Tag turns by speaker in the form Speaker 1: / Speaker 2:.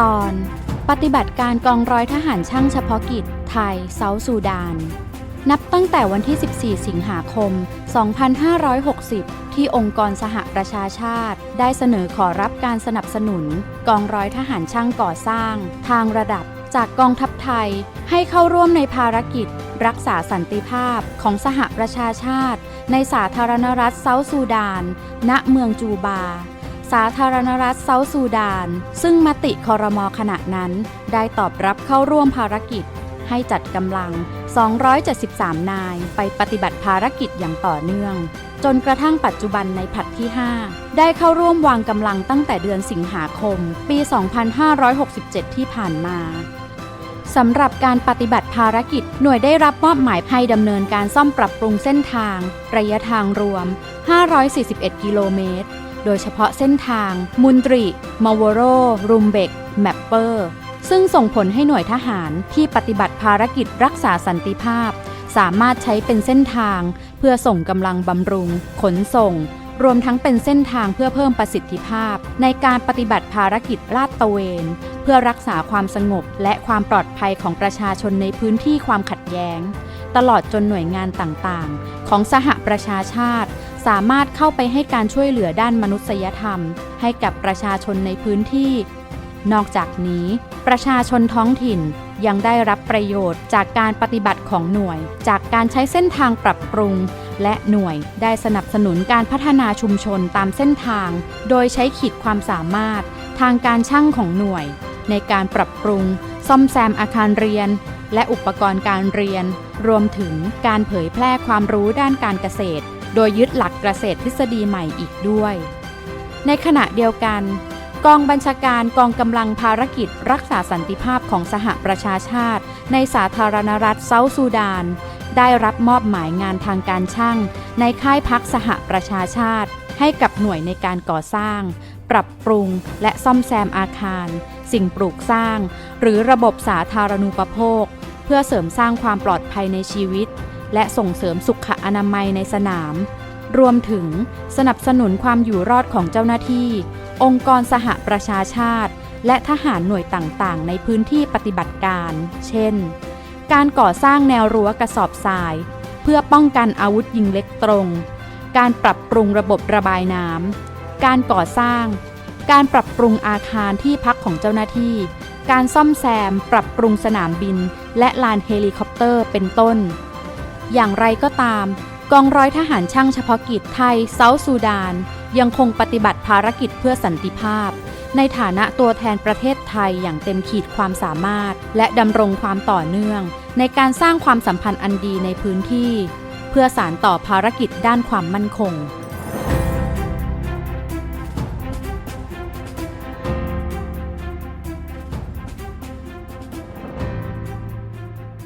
Speaker 1: ตอน ปฏิบัติการกองร้อยทหารช่างเฉพาะกิจ ไทยเซาซูดาน นับตั้งแต่วันที่ 14 สิงหาคม 2560 ที่องค์กรสหประชาชาติ ได้เสนอขอรับการสนับสนุน กองร้อยทหารช่างก่อสร้าง ทางระดับจากกองทัพไทยให้เข้าร่วมในภารกิจ รักษาสันติภาพของสหประชาชาติ ในสาธารณรัฐเซาท์ซูดาน ณเมืองจูบา สาธารณรัฐเซาท์ซูดาน ซึ่งมติคอรมอขณะนั้น ได้ตอบรับเข้าร่วมภารกิจ ให้จัดกำลัง 273 นายไปปฏิบัติภารกิจอย่างต่อเนื่อง จนกระทั่งปัจจุบันในผัดที่ 5 ได้เข้าร่วมวางกำลังตั้งแต่เดือนสิงหาคม ปี 2567 ที่ผ่านมาสำหรับการปฏิบัติภารกิจ หน่วยได้รับมอบหมายให้ดำเนินการซ่อมปรับปรุงเส้นทาง ระยะทางรวม 541 กิโลเมตร โดยเฉพาะเส้นทาง มุนตรีมาวโร รุมเบก แมปเปอร์ ซึ่งส่งผลให้หน่วยทหารที่ปฏิบัติภารกิจรักษาสันติภาพ สามารถใช้เป็นเส้นทาง เพื่อส่งกำลังบำรุง ขนส่ง รวมทั้งเป็นเส้นทางเพื่อเพิ่มประสิทธิภาพ ในการปฏิบัติภารกิจลาดตะเวน เพื่อรักษาความสงบและความปลอดภัยของประชาชนในพื้นที่ความขัดแย้ง ตลอดจนหน่วยงานต่างๆ ของสหประชาชาติ สามารถเข้าไปให้การช่วยเหลือด้านมนุษยธรรม ให้กับประชาชนในพื้นที่ นอกจากนี้ ประชาชนท้องถิ่นยังได้รับประโยชน์จากการปฏิบัติของหน่วย จากการใช้เส้นทางปรับปรุง และหน่วยได้สนับสนุนการพัฒนาชุมชนตามเส้นทาง โดยใช้ขีดความสามารถ ทางการช่างของหน่วย ในการปรับปรุง ซ่อมแซมอาคารเรียน และอุปกรณ์การเรียน รวมถึงการเผยแพร่ความรู้ด้านการเกษตร โดยยึดหลักเกษตรทฤษฎีใหม่อีกด้วย ในขณะเดียวกัน กองบัญชาการกองกำลังภารกิจรักษาสันติภาพของสหประชาชาติ ในสาธารณรัฐเซาท์ซูดาน ได้รับมอบหมายงานทางการช่าง ในค่ายพักสหประชาชาติ ให้กับหน่วยในการก่อสร้าง ปรับปรุงและซ่อมแซมอาคาร สิ่งปลูกสร้าง หรือระบบสาธารณูปโภค เพื่อเสริมสร้างความปลอดภัยในชีวิต และส่งเสริมสุขอนามัยในสนาม รวมถึงสนับสนุนความอยู่รอดของเจ้าหน้าที่ องค์กรสหประชาชาติ และทหารหน่วยต่างๆ ในพื้นที่ปฏิบัติการ เช่น การก่อสร้างแนวรั้วกระสอบทราย เพื่อป้องกันอาวุธยิงเล็กตรง การปรับปรุงระบบระบายน้ำ การก่อสร้าง การปรับปรุงอาคารที่พักของเจ้าหน้าที่ การซ่อมแซม ปรับปรุงสนามบิน และลานเฮลิคอปเตอร์เป็นต้น อย่างไรก็ตาม กองร้อยทหารช่างเฉพาะกิจไทยเซาท์ซูดาน ยังคงปฏิบัติภารกิจเพื่อสันติภาพ ในฐานะตัวแทนประเทศไทยอย่างเต็มขีดความสามารถ และดำรงความต่อเนื่อง ในการสร้างความสัมพันธ์อันดีในพื้นที่ เพื่อสานต่อภารกิจด้านความมั่นคง